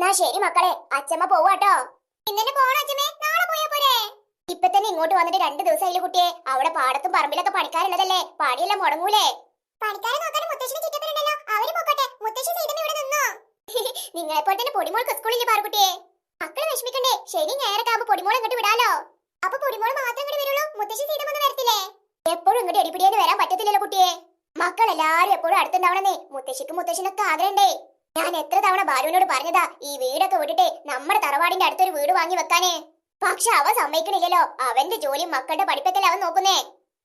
എന്നാ ശരി മക്കളെ. അച്ഛമ്മ പോവാട്ടോ ഇന്നെ പോണോ അച്ഛമ്മേ നാളെ പോയാ പോരെ. ഇപ്പൊ തന്നെ ഇങ്ങോട്ട് വന്നിട്ട് രണ്ട് ദിവസമായില്ലേ കുട്ടിയെ. അവിടെ പാടത്തും പറമ്പിലൊക്കെ പണിക്കാരുള്ളതല്ലേ. പണിയെല്ലാം മുടങ്ങൂലേ. പണിക്കാരെ നോക്കാൻ മുത്തശ്ശിന് ചിറ്റപ്പനുണ്ടല്ലോ അവർ പോക്കട്ടെ. മുത്തശ്ശി ചെയ്തമ്മ ഇവിടെ നിന്നോ? നിങ്ങളെ പോലെ തന്നെ പൊടിമോൾക്ക് സ്കൂളിൽ പാറുകുട്ടിയെ മക്കളെ വിഷമിക്കണ്ടേ. ശരി ഞായറൊക്കെ ആവുമ്പോ പൊടിമോൾ ഇങ്ങോട്ട് വിടാലോ. അപ്പൊ പൊടിമോൾ മാത്രം ഇങ്ങോട്ട് വരുള്ളൂ? മുത്തശ്ശി സീതമൊന്നും വരത്തില്ലേ? എപ്പോഴും ഇങ്ങോട്ട് എടിപിടിയെന്ന് വരാൻ പറ്റത്തില്ലല്ലോ കുട്ടിയെ. മക്കളെല്ലാരും എപ്പോഴും അടുത്തുണ്ടാവണമെന്നേ. മുത്തശ്ശിക്കും മുത്തശ്ശിനൊക്കെ ആഗ്രഹണ്ടേ ഞാൻ എത്ര തവണ ബാലുവിനോട് പറഞ്ഞതാ ഈ വീടൊക്കെ വിട്ടിട്ട് നമ്മുടെ തറവാടിന്റെ അടുത്തൊരു വീട് വാങ്ങി വെക്കാനേ. പക്ഷെ അവൻ സമ്മതിക്കണില്ലല്ലോ. അവന്റെ ജോലിയും മക്കളുടെ പഠിപ്പത്തിൽ അവൻ നോക്കുന്നേ.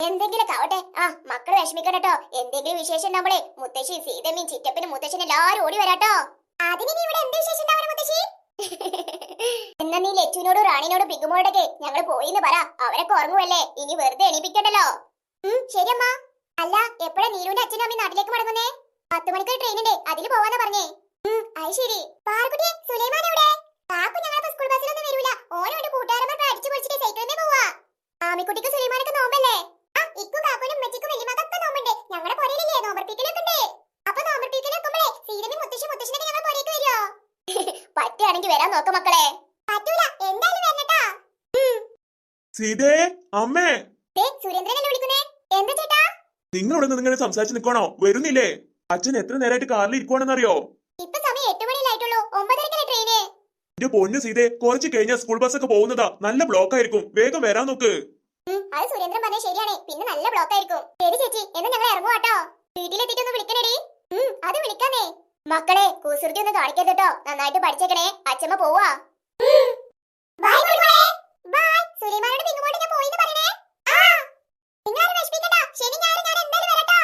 എന്തെങ്കിലും ആവട്ടെ. ആ മക്കൾ വിഷമിക്കണട്ടോ. എന്തെങ്കിലും വിശേഷം നമ്മളെ മുത്തശ്ശി സീതമ്മയും ചിറ്റപ്പനും മുത്തശ്ശനും എല്ലാരും ഓടി വരാട്ടോ. അതിന് എന്നാ നീ ലച്ചുവിനോടും റാണിനോടും ബിഗുമോടൊക്കെ ഞങ്ങൾ പോയിന്ന് പറ. അവരൊക്കെ ഉറങ്ങുവല്ലേ? ഇനി വെറുതെ എണീപ്പിക്കണ്ടല്ലോ. ശരിയമ്മ. അല്ല എപ്പോഴാ നീലുവിന്റെ അച്ഛനും അമ്മയും നാട്ടിലേക്ക് മടങ്ങുന്നേ? പത്ത് മണിക്ക് ട്രെയിൻ ഉണ്ട് അതിൽ പോവാന്നാ പറഞ്ഞേ. അത് ശരി. പാർക്കുട്ടി സുലൈമാൻ എവിടെ? കാക്കു ഞങ്ങളപ്പോ സ്കൂൾ ബസ്സിലൊന്നും വരൂല. ഓനോട് കൂട്ടുകാരന്മാർ അടിച്ചു പൊളിച്ചിട്ട് സൈക്കിളിൽ പോവാ. ആമിക്കുട്ടിക്ക് സുലൈമാനൊക്കെ നോമ്പല്ലേ? ആ ഇക്കും കാക്കുനും ഉമ്മച്ചിക്കും വലിയമാക്കൊക്കെ നോമ്പുണ്ട്. ഞങ്ങളുടെ പുരയിലില്ലേ നോമ്പർപ്പിക്കലൊക്കെ ഉണ്ട്. അപ്പൊ നോമ്പർപ്പിക്കലൊക്കുമ്പോഴേ സീരമി മുത്തശ്ശി മുത്തശ്ശിനൊക്കെ ഞങ്ങൾ പുരയ്ക്ക് വരുമോ പറ്റുകയാണെങ്കിൽ വരാൻ നോക്ക മക്കളെ. പറ്റൂല. എന്തായാലും വരണട്ടാ സീതേ അമ്മേ. സുരേന്ദ്രനല്ലേ വിളിക്കുന്നേ? എന്താ ചേട്ടാ? നിങ്ങൾ നിന്ന് ഇങ്ങനെ സംസാരിച്ച് നിൽക്കണോ വരുന്നില്ലേ? അച്ഛൻ എത്ര നേരമായിട്ട് കാറിൽ ഇരിക്കുവാണെന്നറിയോ? ഇപ്പൊ സമയം എട്ട് മണിയിലായിട്ടുള്ളൂ ഒമ്പതരക്കല്ലേ ട്രെയിന് എന്റെ പൊന്നു സീതെ കുറച്ച് കഴിഞ്ഞാൽ സ്കൂൾ ബസ് ഒക്കെ പോകുന്നതാ. നല്ല ബ്ലോക്ക് ആയിരിക്കും. വേഗം വരാൻ നോക്ക്. അത് സുരേന്ദ്രൻ പറഞ്ഞ ശരിയാണ്. പിന്നെ നല്ല ബ്ലോക്ക് ആയിരിക്കും. ശരി ചേച്ചി എന്നാ ഞങ്ങൾ ഇറങ്ങുവാട്ടോ വീട്ടിലെത്തിയിട്ട് ഒന്ന് വിളിക്കണേടി. ഉം, അത് വിളിക്കാന്നേ മക്കളെ കുസൃതി ഒന്ന് കാണിക്കരുത് കേട്ടോ നന്നായിട്ട് പഠിച്ചേക്കണേ. അച്ഛമ്മ പോവാ. സുലൈമാനോട് ബൈ ഞാൻ ആ നിങ്ങളാരും വിഷമിക്കണ്ട ശനി ഞായർ ഞാൻ എന്തായാലും വരട്ടോ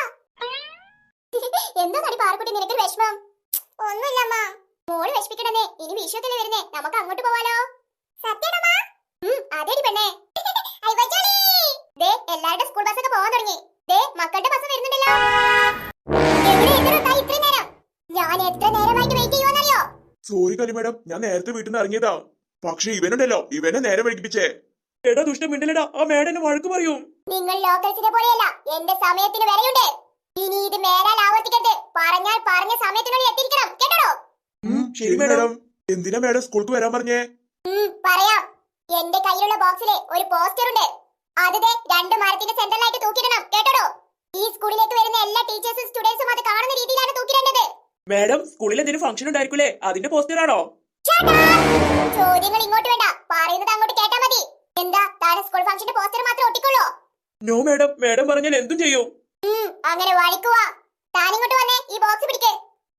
പാറക്കുട്ടി നിനക്ക് വിഷമം? ഒന്നുമില്ലമ്മ മോൾ വിഷമിക്കണമേ ഇനി വിഷുവത്തിൽ വരുന്നേ. നമുക്ക് അങ്ങോട്ട് പോവാലോ. സത്യമാ അതേടി പെണ്ണേ. ദേ എല്ലാവരുടെ സ്കൂൾ ബസ് ഒക്കെ പോകാൻ തുടങ്ങി. ദേ മക്കളുടെ ബസ് വരുന്നുണ്ടല്ലോ. ഞാൻ എത്ര നേരമായിട്ട് വെയിറ്റ് ചെയ്യുമെന്നറിയോ സോറി കലി മാഡം. ഞാൻ നേരത്തെ വീട്ടിൽ നിന്ന് ഇറങ്ങിയതാ. പക്ഷെ ഇവനുണ്ടല്ലോ. ഇവനെ നേരെ വഴിപ്പിച്ചേ എടാ ദുഷ്ടം മിണ്ടലടാ ആ മേഡനെ വഴക്ക് പറയും. നിങ്ങൾ ലോക്കൽസിനെ പോലെയല്ല. എന്റെ സമയത്തിന് വിലയുണ്ട്. ഇനി ഇത് മേലാൽ ആവർത്തിക്കരുത്. പറഞ്ഞാൽ പറഞ്ഞ സമയത്തിനുള്ളിൽ എത്തിയിരിക്കണം. കേട്ടോ ശരി മാഡം. എന്തിനാ മാഡം സ്കൂൾക്ക് വരാൻ പറഞ്ഞേ? പറയാം. എന്റെ കയ്യിലുള്ള ബോക്സിലെ ഒരു പോസ്റ്റർ ഉണ്ട്. അത് ദേ രണ്ട് മരത്തിന്റെ സെന്ററിലായിട്ട് തൂക്കിയിടണം. കേട്ടോ ഈ സ്കൂളിലേക്ക് വരുന്ന എല്ലാ ടീച്ചേഴ്സും സ്റ്റുഡൻസും അത് കാണുന്ന രീതിയിലാണ് തൂക്കിയിടേണ്ടത് മാഡം സ്കൂളിൽ എന്തെങ്കിലും ഫംഗ്ഷൻ ഉണ്ടായിരിക്കൂലേ? അതിന്റെ പോസ്റ്റർ ആണോ? ചോദ്യങ്ങൾ ഇങ്ങോട്ട് വേണ്ട. പറയുന്നത് അങ്ങോട്ട് കേട്ടാ മതി. എന്താ താഴെ സ്കൂൾ ഫംഗ്ഷന്റെ പോസ്റ്റർ മാത്രം ഒട്ടിക്കൊള്ളൂ? No madam. മാഡം പറഞ്ഞാൽ എന്തും ചെയ്യും. അങ്ങനെ വഴിക്കുക താൻ ഇങ്ങോട്ട് വന്നേ ഈ ബോക്സ് പിടിക്ക്.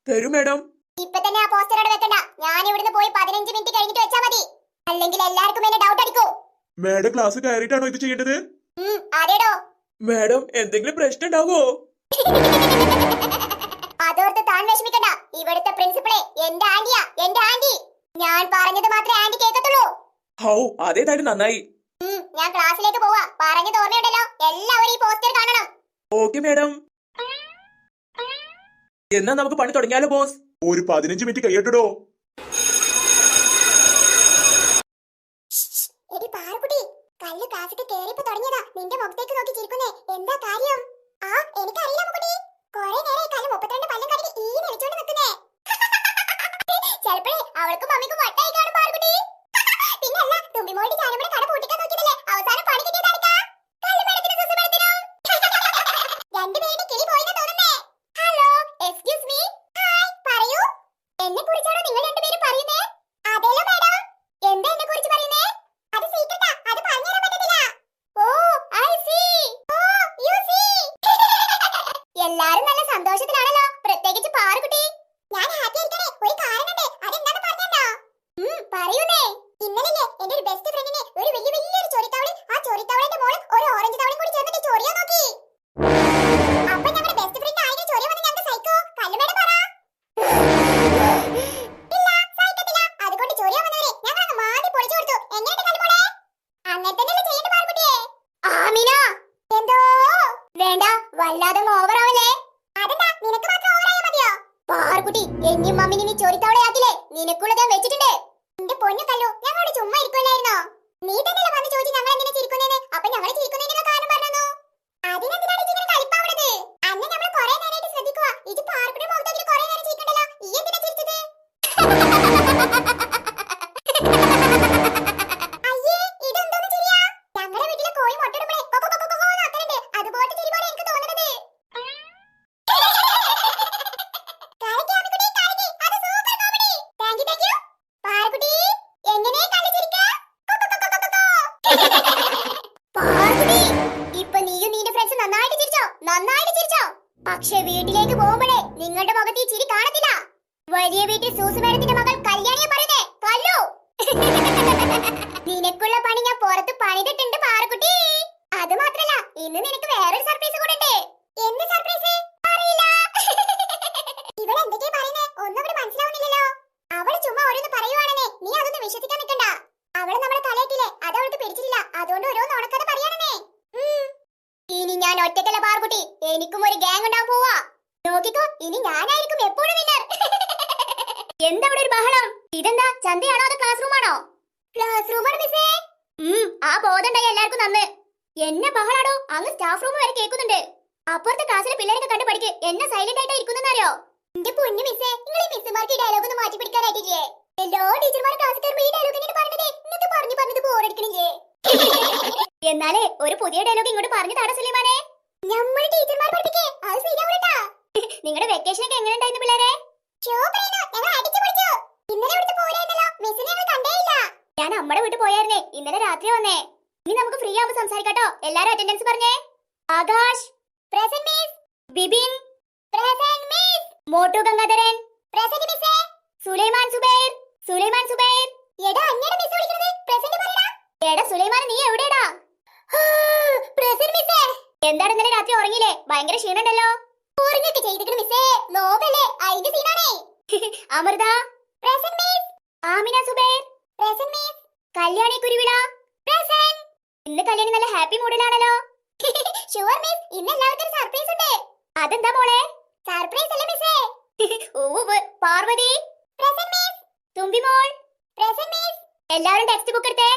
തരും മാഡം. ഇപ്പൊ തന്നെ ആ പോസ്റ്റർ അവിടെ വെക്കണ്ട. ഞാൻ ഇവിടുന്ന് പോയി പതിനഞ്ച് മിനിറ്റ് കഴിഞ്ഞിട്ട് വെച്ചാ മതി. അല്ലെങ്കിൽ എല്ലാവർക്കും എന്നെ ഡൗട്ട് അടിക്കൂ. മാഡം ക്ലാസ് കയറിയിട്ടാണോ ഇത് ചെയ്യേണ്ടത്? അതേടോ മാഡം എന്തെങ്കിലും പ്രശ്നം ഉണ്ടാവോ അതോർത്ത് താൻ വിഷമിക്കണ്ട. ഇവിടുത്തെ പ്രിൻസിപ്പളെ എന്റെ ആന്റിയാ എന്റെ ആന്റി. ഞാൻ പറഞ്ഞത് മാത്രമേ ആന്റി കേൾക്കത്തുള്ളൂ. ഹൗ അതേതായിട്ട് നന്നായി. ഞാൻ ക്ലാസ്സിലേക്ക് പോവാ. പറഞ്ഞത് ഓർമ്മയുണ്ടല്ലോ. എല്ലാവരും ഈ പോസ്റ്റർ കാണണം. Okay madam. എന്നാ നമുക്ക് പണി തുടങ്ങിയാലോ ബോസ്? ഒരു പതിനഞ്ച് മിനിറ്റ് കഴിയട്ടോ എടി പാറക്കുട്ടി കല്ല് ക്ലാസ്സിക്ക് കേറിയപ്പോ തുടങ്ങിയതാ. നിന്റെ മുഖത്തേക്ക് നോക്കി ചിരിക്കുന്നേ. എന്താ കാര്യം? ആ എനിക്കറിയില്ല മുക്കുട്ടി. കൊറേ നേരം കല്ല് മുപ്പത്തിരണ്ട് പല്ലും കടിക്ക് ഈ വിളിച്ചോണ്ട് നിൽക്കുന്നേ ചെലപ്പോഴേ അവൾക്കും അമ്മയ്ക്കും വട്ടായി കാണും പാറക്കുട്ടി. പിന്നെ അല്ല തുമ്പിമോളുടെ ചാനമ്മയുടെ കട പൂട്ടിക്കാൻ നോക്കിയതല്ലേ? അവസാനം പണി കിട്ടിയതാർക്കാ കല്ലുമേടത്തിനും സുസുമേടത്തിനും രണ്ടുപേരുടെ കിളി പോയെന്ന് തോന്നുന്നേ ഹലോ എക്സ്ക്യൂസ് മീ ഹായ് പറയൂ എന്നെ കുറിച്ചാണോ നിങ്ങൾ രണ്ടുപേരും പറയുന്നേ അതെല്ലോ മാഡം എന്താ എന്നെ കുറിച്ച് പറയുന്നേ അത് സീക്രട്ടാ അത് പറഞ്ഞുതരാൻ പറ്റത്തില്ല oh I see oh you see എല്ലാരും നല്ല സന്തോഷത്തിലാണല്ലോ പ്രത്യേകിച്ച് പാറുകുട്ടി ഞാൻ ഹാപ്പി ആയിരിക്കണേ ഒരു കാരണമുണ്ട് അതെന്താന്ന് പറഞ്ഞോ ഉം പറയൂന്നേ ഇന്നലെ എന്റെ ഒരു ബെസ്റ്റ് ഫ്രണ്ടിനെ ഒരു വലിയ വലിയൊരു ചൊരിത്തവളി ആ ചൊരിത്തവളിന്റെ മോൾ ഒരു ഓറഞ്ച് തവളയും കൂടി ചേർന്നിട്ട് ചൊറിയാൻ നോക്കി അപ്പൊ ഞങ്ങളുടെ ബെസ്റ്റ് ഫ്രണ്ട് ആയിരം ചൊറിയ വന്ന് ഞങ്ങൾക്ക് സൈക്കോ കല്ലുമേട പറ ഇല്ല സഹിക്കത്തില്ല അതുകൊണ്ട് ചൊറിയാൻ വന്നവരെ ഞങ്ങൾ അങ്ങ് മാടി പൊളിച്ചു കൊടുത്തു എങ്ങനെയുണ്ട് കല്ലുമോളെ അങ്ങനെ തന്നെയല്ലേ ചെയ്യേണ്ട പാർക്കുട്ടിയെ ആമിന എന്തോ വേണ്ട വല്ലാതെ ഓവർ ആവല്ലേ? അതെന്താ? നിനക്ക് മാത്രം ഓവറായാ മതിയോ? പാർക്കുട്ടി എന്നെയും മമ്മിനെ നീ ചൊരിത്തവളയാക്കില്ലേ നിനക്കുള്ളത് ഞാൻ വെച്ചിട്ടുണ്ട്. പക്ഷെ വീട്ടിലേക്ക് പോകുമ്പോഴേ നിങ്ങളുടെ മുഖത്ത് ഈ ചിരി കാണത്തില്ല. വലിയ വീട്ടിൽ സൂസു മകൾ കല്യാണിയെ പറയുന്നേ കല്ലു നിനക്കുള്ള പണി ഞാൻ പുറത്ത് പണിതിട്ടുണ്ട് പാറക്കുട്ടി. അത് മാത്രല്ല ഇന്ന് നിനക്ക് വേറൊരു സർപ്രൈസ് കൂടെ ഉണ്ട്. എന്ത് സർപ്രൈസ് അറിയില്ല. ഇവൾ എന്തൊക്കെയാ പറയുന്നേ? ഒന്നും കൂടി മനസ്സിലാവുന്നില്ലല്ലോ. അവൾ ചുമ്മാ ഓരോന്ന് പറയുവാണെന്നേ നീ അതൊന്നും വിശ്വസിക്കാൻ നിൽക്കണ്ട. അവൾ നമ്മളെ തലയിട്ടില്ലേ അത് അവൾക്ക് പിടിച്ചിട്ടില്ല. അതുകൊണ്ട് ഓരോന്ന് ഉണക്കഥ പറയാണെന്നേ ഇനി ഞാൻ ഒറ്റക്കല്ല പാർക്കുട്ടി എനിക്കും ഒരു ഗ്യാങ് ഉണ്ടാവാൻ പോവാ. നോക്കിക്കോ ഇനി ഞാനായിരിക്കും എപ്പോഴും വിന്നർ എന്താ ഇവിടെ ഒരു ബഹളം? ഇതെന്താ ചന്തയാണോ അതോ ക്ലാസ് റൂമാണോ ക്ലാസ് റൂമാണ് മിസ്സേ ഉം ആ ബോധണ്ടായി എല്ലാവർക്കും നന്ന് എന്നെ ബഹളാടോ? അങ്ങ് സ്റ്റാഫ് റൂം വരെ കേൾക്കുന്നുണ്ട്. അപ്പുറത്തെ ക്ലാസ്സിലെ പിള്ളേരൊക്കെ കണ്ടു പഠിക്ക്. എന്നെ സൈലന്റ് ആയിട്ട് ഇരിക്കുന്നറിയോ എന്റെ പൊന്നു മിസ്സേ നിങ്ങൾ ഈ മിസ്സുമാർക്ക് ഈ ഡയലോഗ് ഒന്ന് മാറ്റി പിടിക്കാനായിട്ടില്ലേ? എല്ലാ ടീച്ചർമാരും ക്ലാസ് കയറുമ്പോൾ ഈ ഡയലോഗ് ഇങ്ങനെ പറഞ്ഞതേ. നിങ്ങൾക്ക് പറഞ്ഞു പറഞ്ഞത് ബോറടിക്കണില്ലേ എന്നാലേ ഒരു പുതിയ ഡയലോഗ് ഇങ്ങോട്ട് പറഞ്ഞു താടാ സുലൈമാനെ. നിങ്ങളുടെ വെക്കേഷൻ ഒക്കെ എങ്ങനെ ഉണ്ടായിരുന്നു പിള്ളേരെ ഞാൻ അമ്മയുടെ വീട്ടിൽ പോയായിരുന്നേ. ഇന്നലെ രാത്രി വന്നേ. ഇനി നമുക്ക് ഫ്രീ ആവുമ്പോ സംസാരിക്കാട്ടോ. എല്ലാരും അറ്റൻഡൻസ് പറഞ്ഞേ. Akash. Present miss Bibin present miss Mottu Gangadharan. Present miss Sulaiman Subair. Sulaiman Subair. എടാ അന്നേരം മിസ് വിളിക്കുന്നത് പ്രസന്റ് പറയടാ. എടാ സുലൈമാൻ നീ മിസ്സേ എന്താണ് ഇന്നലെ രാത്രി ഉറങ്ങിയില്ലേ? ഭയങ്കര ക്ഷീണുണ്ടല്ലോ ഉറങ്ങൊക്കെ ചെയ്തിട്ട് മിസ്സേ നോവല്ലേ അതിന്റെ സീനാണേ Amrutha. Present miss Amina Subair. Present miss Kalyani Kuruvila. Present ഇന്ന് കല്യാണി നല്ല ഹാപ്പി മൂഡിലാണല്ലോ ഷുവർ മിസ് ഇന്ന് എല്ലാവർക്കും സർപ്രൈസ് ഉണ്ട്. അതെന്താ മോളെ? സർപ്രൈസ് അല്ലേ മിസ്സേ ഓവ് പാർവതി. പ്രസന്റ് മിസ് തുമ്പി മോൾ. പ്രസന്റ് മിസ് എല്ലാവരും ടെക്സ്റ്റ് ബുക്ക് എടുത്തേ.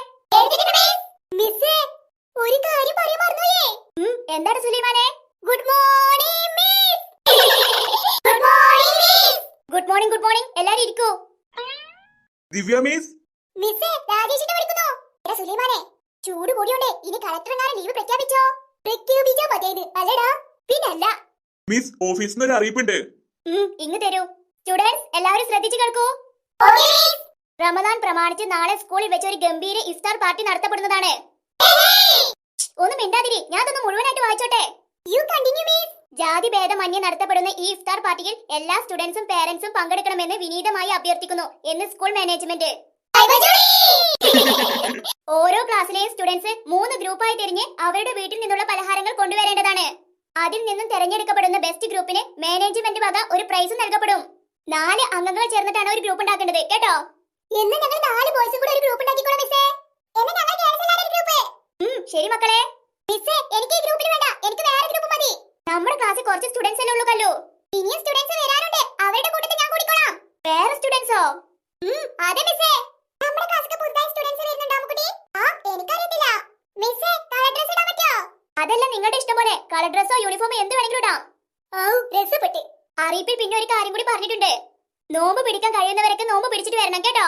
മിസ്സേ ഒരു കാര്യം പറയാൻ മറന്നുപോയേ. എന്താണ് സുലൈമാനെ? Good morning miss good morning miss good morning good morning എല്ലാരും ഇരിക്കൂ. ദിവ്യ മിസ് മിസ് രാജേഷിനെ വിളിക്കുന്നു. എടാ സുലൈമാനെ ചൂട് കൂടിയോണ്ടേ ഇനി കളക്ടർ എങ്ങാനും ലീവ് പ്രഖ്യാപിച്ചോ? പ്രഖ്യാപിച്ചാ മതിയത് അല്ലടാ പിന്നല്ല. മിസ് ഓഫീസിൽ നിന്ന് ഒരു അറിയിപ്പുണ്ട്. ഇങ്ങ് തരൂ. സ്റ്റുഡൻസ് എല്ലാവരും ശ്രദ്ധിച്ചു കേൾക്കൂ. റമദാൻ പ്രമാണിച്ച് നാളെ സ്കൂളിൽ വെച്ച് ഒരു ഗംഭീര ഇഫ്താർ പാർട്ടി നടത്തപ്പെടുന്നതാണ്. ഒന്ന് മിണ്ടാതിരി ഞാൻ അതൊന്ന് മുഴുവനായിട്ട് വായിച്ചോട്ടെ. യു കണ്ടിന്യൂ മീസ് ജാതി ഭേദമന്യേ നടത്തപ്പെടുന്ന ഈ ഇഫ്താർ പാർട്ടിയിൽ എല്ലാ സ്റ്റുഡൻസും പേരൻസും പങ്കെടുക്കണമെന്ന് വിനീതമായി അഭ്യർത്ഥിക്കുന്നു എന്ന് സ്കൂൾ മാനേജ്മെന്റ്. ഓരോ ക്ലാസ്സിലെയും സ്റ്റുഡൻസ് മൂന്ന് ഗ്രൂപ്പായി തിരിഞ്ഞ് അവരുടെ വീട്ടിൽ നിന്നുള്ള പലഹാരങ്ങൾ കൊണ്ടുവരേണ്ടതാണ്. അതിൽ നിന്നും തെരഞ്ഞെടുക്കപ്പെടുന്ന ബെസ്റ്റ് ഗ്രൂപ്പിന് മാനേജ്മെന്റ് വക ഒരു പ്രൈസ് നൽകപ്പെടും. നാല് അംഗങ്ങൾ ചേർന്നിട്ടാണ് ഒരു ഗ്രൂപ്പ് ഉണ്ടാക്കേണ്ടത് കേട്ടോ? എന്ന് ഞങ്ങൾ നാല് ബോയ്സും കൂടെ ഒരു ഗ്രൂപ്പ് ഉണ്ടാക്കിക്കോളാം മിസ്സേ എന്ന് ഞങ്ങൾ ഗേൾസ് എല്ലാവരും ഒരു ഗ്രൂപ്പ് ശരി മക്കളെ. മിസ്സേ എനിക്ക് ഈ ഗ്രൂപ്പിൽ വേണ്ട. എനിക്ക് വേറെ ഗ്രൂപ്പ് മതി. നമ്മുടെ ക്ലാസ്സിൽ കുറച്ച് സ്റ്റുഡൻസ് അല്ലേ ഉള്ളൂ കല്ലു. ഇനിയും സ്റ്റുഡൻസ് വരാനുണ്ട്. അവരുടെ കൂട്ടത്തിൽ ഞാൻ കൂടിക്കോളാം. വേറെ സ്റ്റുഡൻസോ അതെ മിസ്സേ. നമ്മുടെ ക്ലാസ്സിൽ പുതുതായി സ്റ്റുഡൻസ് വരുന്നുണ്ടോ അമ്മുക്കുട്ടി? ആ എനിക്കറിയത്തില്ല. മിസ്സേ കളർ ഡ്രസ് ഇടാൻ പറ്റോ അതല്ല നിങ്ങളുടെ ഇഷ്ടം പോലെ. കളർ ഡ്രസ്സോ യൂണിഫോമോ എന്ത് വേണമെങ്കിലും ഇടാം. ഡ്രസ് പറ്റി അറിയിപ്പിൽ പിന്നെ ഒരു കാര്യം കൂടി പറഞ്ഞിട്ടുണ്ട്. നോമ്പ് പിടിക്കാൻ കഴിയുന്നവരൊക്കെ നോമ്പ് പിടിച്ചിട്ട് വരണം കേട്ടോ.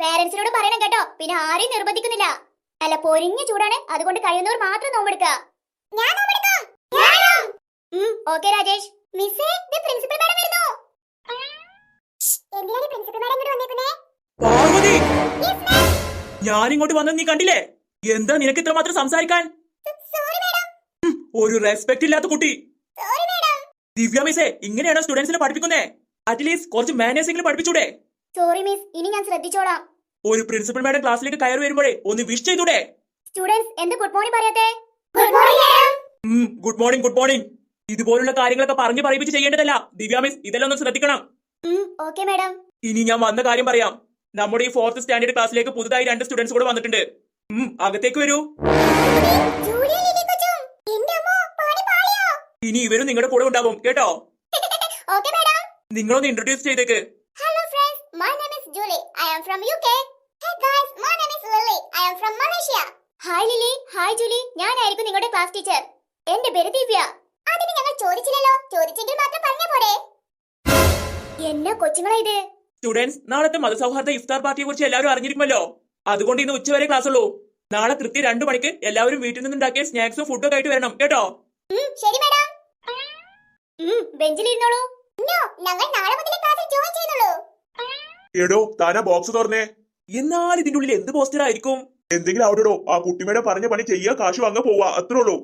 പേരൻസിനോട് പറയണം കേട്ടോ. പിന്നെ ആരെയും നിർബന്ധിക്കുന്നില്ല. അല്ല പൊരിഞ്ഞ ചൂടാണ്. അതുകൊണ്ട് കഴിയുന്നവർ മാത്രം നോമ്പെടുക്കുക. ഞാൻ ഓക്കെ രാജേഷ്. മിസ്സേ പ്രിൻസിപ്പൽ മാഡം വരുന്നു. എന്തിനാണ് പ്രിൻസിപ്പൽ മാഡം ഇങ്ങോട്ട് വന്നേക്കുന്നേ? പാർവതി! ഞാൻ ഇങ്ങോട്ട് വന്നത് നീ കണ്ടില്ലേ? എന്താ നിനക്ക് ഇത്ര മാത്രം സംസാരിക്കാൻ ഒരു റെസ്പെക്ട് ഇല്ലാത്ത കുട്ടി. ദിവ്യ മിസ്സേ ഇങ്ങനെയാണോ സ്റ്റുഡൻസിനെ പഠിപ്പിക്കുന്നേ? അറ്റ്ലീസ്റ്റ് കുറച്ച് മാനേഴ്സ് എങ്കിലും പഠിപ്പിച്ചൂടെ? സോറി മിസ് ഇനി ഞാൻ ശ്രദ്ധിച്ചോളാം. ഒരു പ്രിൻസിപ്പൽ മാഡം ക്ലാസ്സിലേക്ക് കയറി വരുമ്പോഴേ ഒന്ന് വിഷ് ചെയ്തൂടെ? സ്റ്റുഡൻസ് എന്ത് good morning പറയാത്തെ good morning good morning good morning ഇതുപോലുള്ള കാര്യങ്ങളൊക്കെ പറഞ്ഞു പറയിപ്പിച്ച് ചെയ്യേണ്ടതല്ല. ദിവ്യ മിസ് ഇതെല്ലാം ഒന്ന് ശ്രദ്ധിക്കണം. ഓക്കെ മാഡം ഇനി ഞാൻ വന്ന കാര്യം പറയാം. നമ്മുടെ ഈ ഫോർത്ത് സ്റ്റാൻഡേർഡ് ക്ലാസ്സിലേക്ക് പുതുതായി രണ്ട് സ്റ്റുഡൻസ് കൂടെ വന്നിട്ടുണ്ട്. അകത്തേക്ക് വരൂ. ഇനി ഇവരും നിങ്ങളുടെ കൂടെ ഉണ്ടാവും കേട്ടോ? ഓക്കെ മാഡം നിങ്ങളൊന്ന് ഇൻട്രൊഡ്യൂസ് ചെയ്തേക്ക്. Hello friends my name is Julie I am from UK. Is am from Malaysia hi Lily hi Julie ഞാനായിരിക്കും നിങ്ങളുടെ ക്ലാസ് ടീച്ചർ എന്റെ പേര് ദിവ്യ. അതിന് ഞങ്ങൾ ചോദിച്ചില്ലല്ലോ. ചോദിച്ചെങ്കിൽ മാത്രം പറഞ്ഞ പോരെ. എന്നാ കൊച്ചുങ്ങളെ ഇത്? സ്റ്റുഡൻസ് നാളത്തെ മതസൗഹാർദ്ദ ഇഫ്താർ പാർട്ടിയെ കുറിച്ച് എല്ലാവരും അറിഞ്ഞിരിക്കുമല്ലോ. അതുകൊണ്ട് ഇന്ന് ഉച്ചവരെ ക്ലാസ് ഉള്ളൂ. നാളെ കൃത്യം രണ്ടു മണിക്ക് എല്ലാവരും വീട്ടിൽ നിന്നുണ്ടാക്കിയ സ്നാക്സും ഫുഡും ഒക്കെ ആയിട്ട് വരണം. കേട്ടോ? ശരി മാഡം. ബെഞ്ചിലിരുന്നോളൂ. ഞങ്ങൾ നാളെ മുതൽ ക്ലാസ്സിൽ ജോയിൻ ചെയ്യുന്നുള്ളൂ. എടോ താനാ ബോക്സ് തുറന്നേ. എന്നാൽ ഇതിന്റെ ഉള്ളിൽ എന്ത് പോസ്റ്റർ ആയിരിക്കും? എന്തെങ്കിലും അവിടെ ഇടോ ആ കുട്ടിമേടെ പറഞ്ഞ പണി ചെയ്യാ കാശ് വാങ്ങാൻ പോവാ അത്രേ ഉള്ളൂ.